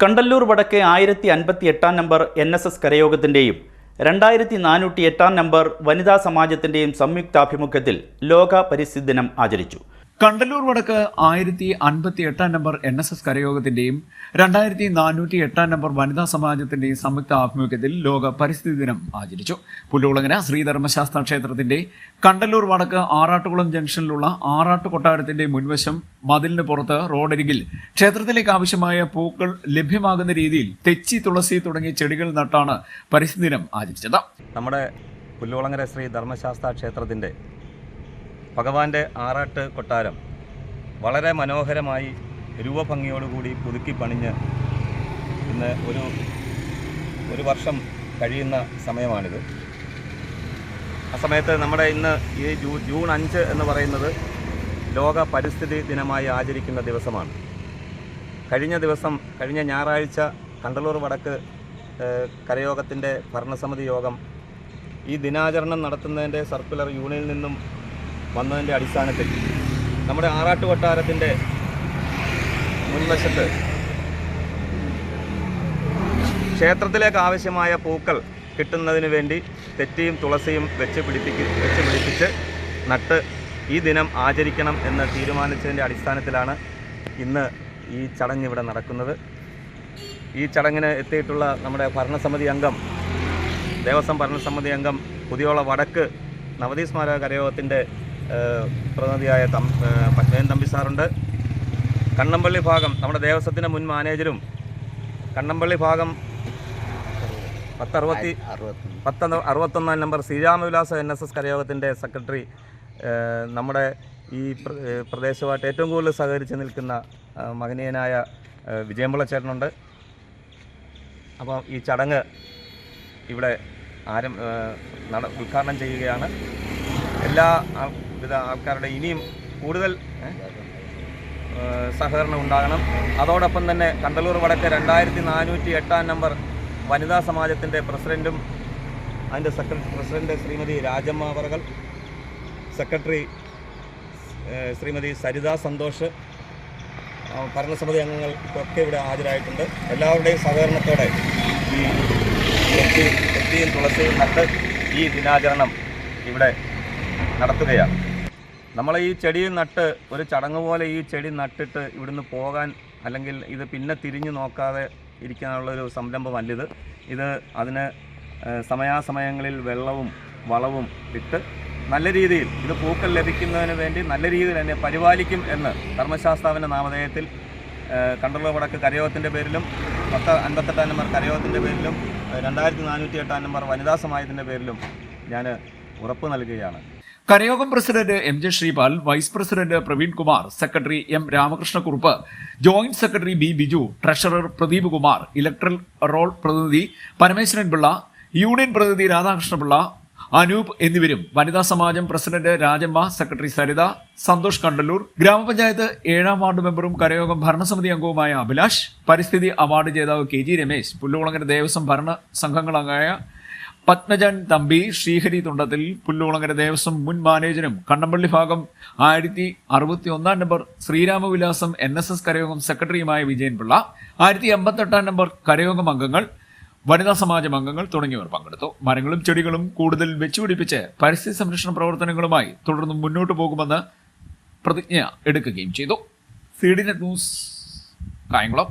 കണ്ടല്ലൂർ വടക്ക് ആയിരത്തി അൻപത്തി എട്ടാം നമ്പർ എൻ എസ് എസ് കരയോഗത്തിന്റെയും രണ്ടായിരത്തി നാനൂറ്റി എട്ടാം നമ്പർ വനിതാ സമാജത്തിന്റെയും സംയുക്താഭിമുഖ്യത്തിൽ ലോക പരിസ്ഥിതി ദിനം ആചരിച്ചു. കണ്ടല്ലൂർ വടക്ക് ആയിരത്തി അൻപത്തി എട്ടാം നമ്പർ എൻ എസ് എസ് കരയോഗത്തിന്റെയും രണ്ടായിരത്തി നാനൂറ്റി എട്ടാം നമ്പർ വനിതാ സമാജത്തിന്റെയും സംയുക്ത ആഭിമുഖ്യത്തിൽ ലോക പരിസ്ഥിതി ദിനം ആചരിച്ചു. പുല്ലുകുളങ്ങര ശ്രീധർമ്മശാസ്ത്ര ക്ഷേത്രത്തിന്റെ കണ്ടല്ലൂർ വടക്ക് ആറാട്ടുകുളം ജംഗ്ഷനിലുള്ള ആറാട്ട് കൊട്ടാരത്തിന്റെ മുൻവശം മതിലിന് പുറത്ത് റോഡരികിൽ ക്ഷേത്രത്തിലേക്ക് ആവശ്യമായ പൂക്കൾ ലഭ്യമാകുന്ന രീതിയിൽ തെച്ചി തുളസി തുടങ്ങിയ ചെടികൾ നട്ടാണ് പരിസ്ഥിതി ദിനം ആചരിച്ചത്. നമ്മുടെ പുല്ലുളങ്ങര ശ്രീ ധർമ്മശാസ്ത്ര ക്ഷേത്രത്തിന്റെ ഭഗവാന്റെ ആറാട്ട് കൊട്ടാരം വളരെ മനോഹരമായി രൂപഭംഗിയോടുകൂടി പുതുക്കി പണിഞ്ഞ് ഇന്ന് ഒരു ഒരു വർഷം കഴിയുന്ന സമയമാണിത്. ആ സമയത്ത് നമ്മുടെ ഇന്ന് ഈ ജൂ ജൂൺ അഞ്ച് എന്ന് പറയുന്നത് ലോക പരിസ്ഥിതി ദിനമായി ആചരിക്കുന്ന ദിവസമാണ്. കഴിഞ്ഞ ദിവസം കഴിഞ്ഞ ഞായറാഴ്ച കണ്ടലൂർ വടക്ക് കരയോഗത്തിന്റെ ഭരണസമിതി യോഗം ഈ ദിനാചരണം നടത്തുന്നതിന്റെ സർക്കുലർ യൂണിയനിൽ നിന്നും വന്നതിന്റെ അടിസ്ഥാനത്തിൽ നമ്മുടെ ആറാട്ട് കൊട്ടാരത്തിന്റെ മുൻവശത്ത് ക്ഷേത്രത്തിലേക്ക് ആവശ്യമായ പൂക്കൾ കിട്ടുന്നതിന് വേണ്ടി തെറ്റിയും തുളസിയും വെച്ച് പിടിപ്പിക്ക് വെച്ച് പിടിപ്പിച്ച് നട്ട് ഈ ദിനം ആചരിക്കണം എന്ന് തീരുമാനിച്ചതിന്റെ അടിസ്ഥാനത്തിലാണ് ഇന്ന് ഈ ചടങ്ങ് ഇവിടെ നടക്കുന്നത്. ഈ ചടങ്ങിന് എത്തിയിട്ടുള്ള നമ്മുടെ ഭരണസമിതി അംഗം ദേവസ്വം ഭരണസമിതി അംഗം പുതിയോള വടക്ക് നവതി സ്മാരക കരയോഗത്തിന്റെ പ്രതിനിധിയായ തം പത്മേൻ തമ്പി സാറുണ്ട്. കണ്ണമ്പള്ളി ഭാഗം നമ്മുടെ ദേവസ്വത്തിന്റെ മുൻ മാനേജരും കണ്ണമ്പള്ളി ഭാഗം പത്തറുപത്തി പത്ത അറുപത്തൊന്നാം. Number Sreeramavilasa N S S കരയോഗത്തിന്റെ secretary നമ്മുടെ ഈ പ്രദേശമായിട്ട് ഏറ്റവും കൂടുതൽ സഹകരിച്ച് നിൽക്കുന്ന മഹനീയനായ വിജയമ്പിള്ള ചേട്ടനുണ്ട് അപ്പോൾ ഈ ചടങ്ങ് ഇവിടെ ആരം നട ഉദ്ഘാടനം ചെയ്യുകയാണ്. എല്ലാ വിധ ആൾക്കാരുടെ ഇനിയും കൂടുതൽ സഹകരണം ഉണ്ടാകണം. അതോടൊപ്പം തന്നെ കണ്ടലൂർ വടക്ക് രണ്ടായിരത്തി നാനൂറ്റി എട്ടാം നമ്പർ വനിതാ സമാജത്തിന്റെ പ്രസിഡന്റും അതിന്റെ സെക്രട്ടറി പ്രസിഡന്റ് ശ്രീമതി രാജമ്മ അവറുകൾ സെക്രട്ടറി ശ്രീമതി സരിത സന്തോഷ് ഭരണസമിതി അംഗങ്ങൾ ഒക്കെ ഇവിടെ ഹാജരായിട്ടുണ്ട്. എല്ലാവരുടെയും സഹകരണത്തോടെ ഈ തുളസിയും നട്ട് ഈ ദിനാചരണം ഇവിടെ നടത്തുകയാണ്. നമ്മൾ ഈ ചെടി നട്ട് ഒരു ചടങ്ങ് പോലെ ഈ ചെടി നട്ടിട്ട് ഇവിടുന്ന് പോകാൻ അല്ലെങ്കിൽ ഇത് പിന്നെ തിരിഞ്ഞു നോക്കാതെ ഇരിക്കാനുള്ളൊരു സംരംഭമല്ലിത്. ഇത് അതിന് ഏഹ്, സമയാസമയങ്ങളിൽ വെള്ളവും വളവും ഇട്ട് നല്ല രീതിയിൽ ഇത് പൂക്കൾ ലഭിക്കുന്നതിന് വേണ്ടി നല്ല രീതിയിൽ തന്നെ പരിപാലിക്കും എന്ന് ധർമ്മശാസ്താവിന്റെ നാമധേയത്തിൽ കണ്ടുള്ള വടക്ക് കരയോഗത്തിന്റെ പേരിലും പത്ത് അൻപത്തെട്ടാം നമ്പർ കരയോഗത്തിന്റെ പേരിലും രണ്ടായിരത്തി നാനൂറ്റി എട്ടാം നമ്പർ വനിതാ സമാജത്തിന്റെ പേരിലും ഞാൻ ഉറപ്പ് നൽകുകയാണ്. കരയോഗം president M J Sripal vice president Praveen Kumar secretary M Ramakrishnakurup joint secretary B Biju treasurer Pradeep Kumar electoral roll പ്രതിനിധി പരമേശ്വരൻ പിള്ള യൂണിയൻ പ്രതിനിധി രാധാകൃഷ്ണപിള്ള അനൂപ് എന്നിവരും വനിതാ സമാജം പ്രസിഡന്റ് രാജമ്മ സെക്രട്ടറി സരിത സന്തോഷ് കണ്ടല്ലൂർ ഗ്രാമപഞ്ചായത്ത് ഏഴാം വാർഡ് മെമ്പറും കരയോഗം ഭരണസമിതി അംഗവുമായ അഭിലാഷ് പരിസ്ഥിതി അവാർഡ് ജേതാവ് കെ ജി രമേശ് പുല്ലുകുളങ്ങര ദേവസ്വം ഭരണ സംഘങ്ങളംഗമായ പത്മജൻ തമ്പി ശ്രീഹരി തുണ്ടത്തിൽ പുല്ലുകുളങ്ങര ദേവസ്വം മുൻ മാനേജരും കണ്ണമ്പള്ളി ഭാഗം ആയിരത്തി അറുപത്തി ഒന്നാം number Sreeramavilasam N S S കരയോഗം സെക്രട്ടറിയുമായ വിജയൻപിള്ള ആയിരത്തി എൺപത്തെട്ടാം നമ്പർ കരയോഗം അംഗങ്ങൾ വനിതാ സമാജം അംഗങ്ങൾ തുടങ്ങിയവർ പങ്കെടുത്തു. മരങ്ങളും ചെടികളും കൂടുതൽ വെച്ചുപിടിപ്പിച്ച് പരിസ്ഥിതി സംരക്ഷണ പ്രവർത്തനങ്ങളുമായി തുടർന്ന് മുന്നോട്ട് പോകുമെന്ന് പ്രതിജ്ഞ എടുക്കുകയും ചെയ്തു. CDnet news Kayamkulam.